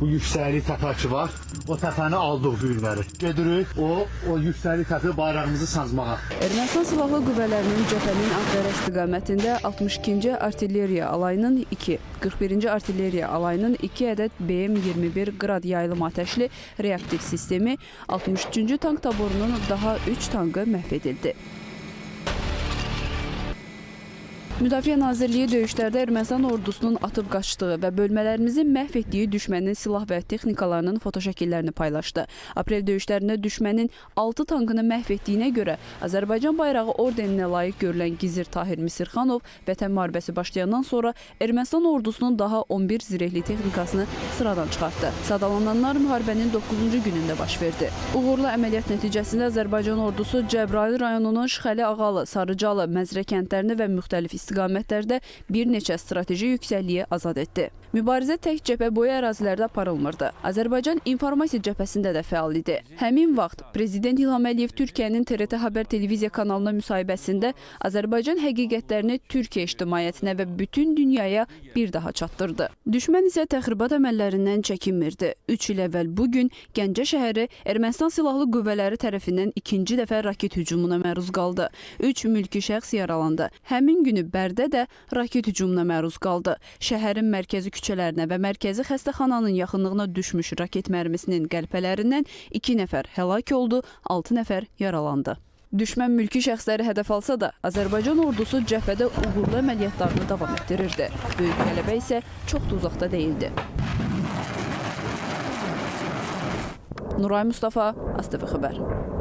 Bu yüksəklik ki var. O təpəni aldıq bu günləri. Gedirik o o yüksəklik təpə bayrağımızı sancmağa. Ermənistan Silahlı Qüvvələrinin cəbhənin Ağdərə istiqamətində 62-ci artilleriya alayının 2, 41-ci artilleriya alayının 2 ədəd BM-21 qrad yayılım atəşli reaktiv sistemi, 63-cü tank taborunun daha 3 tankı məhv edildi. Müdafiə Nazirliyi döyüşlərdə Ermənistan ordusunun atıb qaçdığı və bölmələrimizin məhv etdiyi düşmənin silah və texnikalarının fotoşəkillərini paylaşdı. Aprel döyüşlərində düşmənin 6 tankını məhv etdiyinə görə Azərbaycan bayrağı ordeninə layiq görülən Gizir Tahir Misirxanov vətən müharibəsi başlayandan sonra Ermənistan ordusunun daha 11 zirehli texnikasını sıradan çıxartdı. Sadalananlar müharibənin 9-cu günündə baş verdi. Uğurlu əməliyyat nəticəsində Azərbaycan ordusu Cəbrayıl rayonunun Şıxəli Ağalı, Sarıcalı, Məzrə kəndlərini və müxtəlif istiqamətlərdə bir neçə strateji yüksəkliyi azad etdi. Mübarizə tək cəbhə boyu ərazilərdə aparılmırdı. Azərbaycan informasiya cəbhəsində də fəal idi. Həmin vaxt Prezident İlham Əliyev Türkiyənin TRT Xəbər televiziya kanalına müsahibəsində Azərbaycan həqiqətlərini Türkiyə ictimaiyyətinə və bütün dünyaya bir daha çatdırdı. Düşmən isə təxribat əməllərindən çəkinmirdi. 3 il əvvəl bu gün Gəncə şəhəri Ermənistan silahlı qüvvələri tərəfindən ikinci dəfə raket hücumuna məruz qaldı. 3 mülki şəxs yaralandı. Həmin günü Bərdə də raket hücumuna məruz qaldı. Şəhərin mərkəzi küçələrinə və mərkəzi xəstəxananın yaxınlığına düşmüş raket mərmisinin qəlpələrindən 2 nəfər həlak oldu, 6 nəfər yaralandı. Düşmən mülki şəxsləri hədəf alsa da, Azərbaycan ordusu cəbhədə uğurlu əməliyyatlarını davam etdirirdi. Böyük qələbə isə çox da uzaqda deyildi. Nuray Mustafa, ASTV xəbər.